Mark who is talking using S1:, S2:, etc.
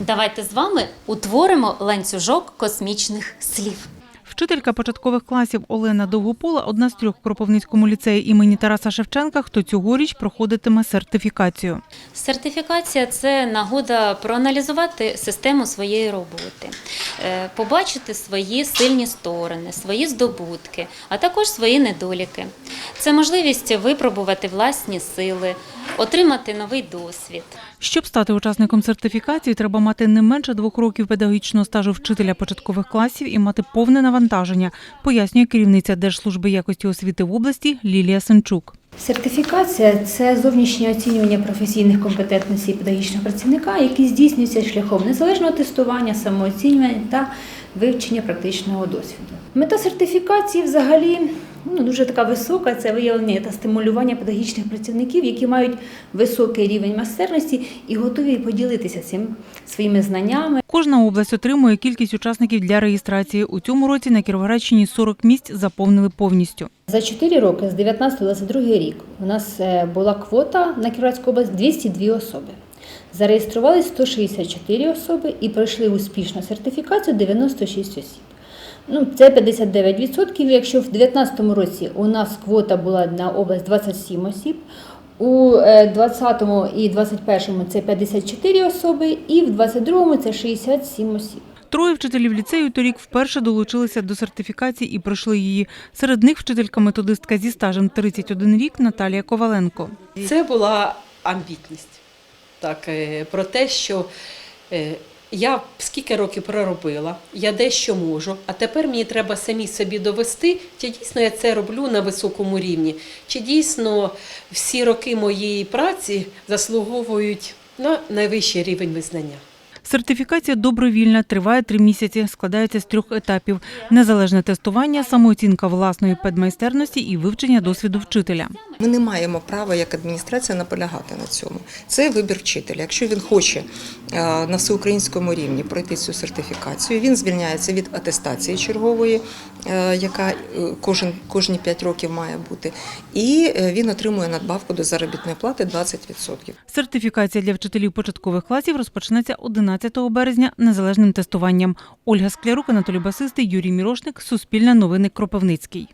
S1: Давайте з вами утворимо ланцюжок космічних слів.
S2: Вчителька початкових класів Олена Довгопола одна з трьох в Кропивницькому ліцеї імені Тараса Шевченка, хто цьогоріч проходитиме сертифікацію.
S1: Сертифікація це нагода проаналізувати систему своєї роботи, е, побачити свої сильні сторони, свої здобутки, а також свої недоліки. Це можливість випробувати власні сили, отримати новий досвід.
S2: Щоб стати учасником сертифікації, треба мати не менше двох років педагогічного стажу вчителя початкових класів і мати повне навантаження, пояснює керівниця Держслужби якості освіти в області Лілія Сенчук.
S3: Сертифікація це зовнішнє оцінювання професійних компетентностей педагогічного працівника, які здійснюються шляхом незалежного тестування, самооцінювання та вивчення практичного досвіду. Мета сертифікації взагалі ну, дуже така висока це виявлення та стимулювання педагогічних працівників, які мають високий рівень майстерності і готові поділитися цим своїми знаннями.
S2: Кожна область отримує кількість учасників для реєстрації. У цьому році на Кіровоградщині 40 місць заповнили повністю.
S3: За 4 роки, з 19 22 рік, у нас е, була квота на Кіровоградську область 202 особи. Зареєстрували 164 особи і пройшли успішно сертифікацію 96 осіб. Ну, це 59%. Якщо в 2019 році у нас квота була на область 27 осіб, у 2020 і 2021 це 54 особи, і в 2022 це 67 осіб.
S2: Троє вчителів ліцею торік вперше долучилися до сертифікації і пройшли її. Серед них вчителька-методистка зі стажем 31 рік Наталія Коваленко.
S4: Це була амбітність. Так, е, про те, що е, я скільки років проробила, я дещо можу, а тепер мені треба самі собі довести, чи дійсно я це роблю на високому рівні, чи дійсно всі роки моєї праці заслуговують на найвищий рівень визнання.
S2: Сертифікація добровільна, триває три місяці, складається з трьох етапів: незалежне тестування, самооцінка власної педмайстерності і вивчення досвіду вчителя.
S5: Ми не маємо права як адміністрація наполягати на цьому. Це вибір вчителя. Якщо він хоче е, на всеукраїнському рівні пройти цю сертифікацію, він звільняється від атестації чергової, е, яка е, кожен кожні 5 років має бути, і він отримує надбавку до заробітної плати 20%.
S2: Сертифікація для вчителів початкових класів розпочнеться 11 березня незалежним тестуванням. Ольга Склярук, Анатолій Басистий, Юрій Мірошник, Суспільне новини Кропивницький.